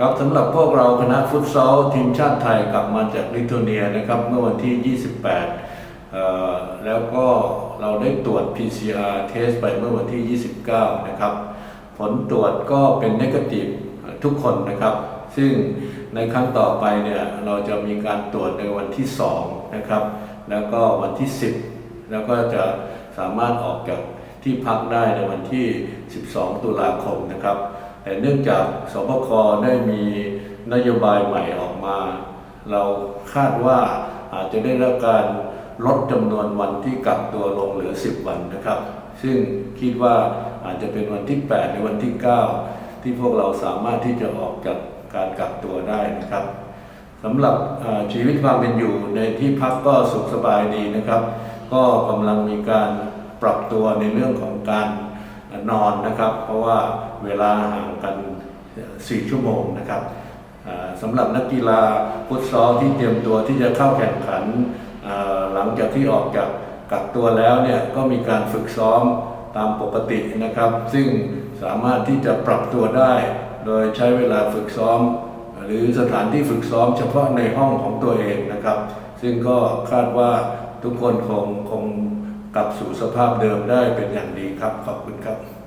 ครับสำหรับพวกเราคณะฟุตซอลทีมชาติไทยกลับมาจากลิทัวเนียนะครับเมื่อวันที่ 28 แล้วก็เราได้ตรวจ PCR เทสไปเมื่อวันที่ 29 นะครับ ผลตรวจก็เป็นนกาทีฟทุกคนนะครับ ซึ่งในครั้งต่อไปเนี่ยเราจะมีการตรวจในวันที่ 2 นะครับ แล้วก็วันที่ 10 แล้วก็จะสามารถออกจากที่พักได้ในวันที่ 12 ตุลาคมนะครับ แต่เนื่องจากสบคได้มีนโยบายใหม่ออกมา เราคาดว่าอาจจะได้รับการลดจำนวนวันที่กักตัวลงเหลือ 10 วันนะครับ ซึ่งคิดว่าอาจจะเป็นวันที่ 8 หรือวันที่ 9 ที่พวกเราสามารถที่จะออกจากการกักตัวได้นะครับสำหรับชีวิตความเป็นอยู่ในที่พักก็สุขสบายดีนะครับ ก็กำลังมีการปรับตัวในเรื่องของการ นอนนะครับ เพราะว่าเวลาห่างกัน 4 ชั่วโมงนะครับสำหรับนักกีฬาฟุตซอลที่เตรียมตัวที่จะเข้าแข่งขันหลังจากที่ออกจากกักตัวแล้วเนี่ยก็มีการฝึกซ้อมตามปกตินะครับ ซึ่งสามารถที่จะปรับตัวได้ โดยใช้เวลาฝึกซ้อม หรือสถานที่ฝึกซ้อมเฉพาะในห้องของตัวเองนะครับ ซึ่งก็คาดว่าทุกคนคงคง กลับสู่สภาพเดิมได้เป็นอย่างดีครับ ขอบคุณครับ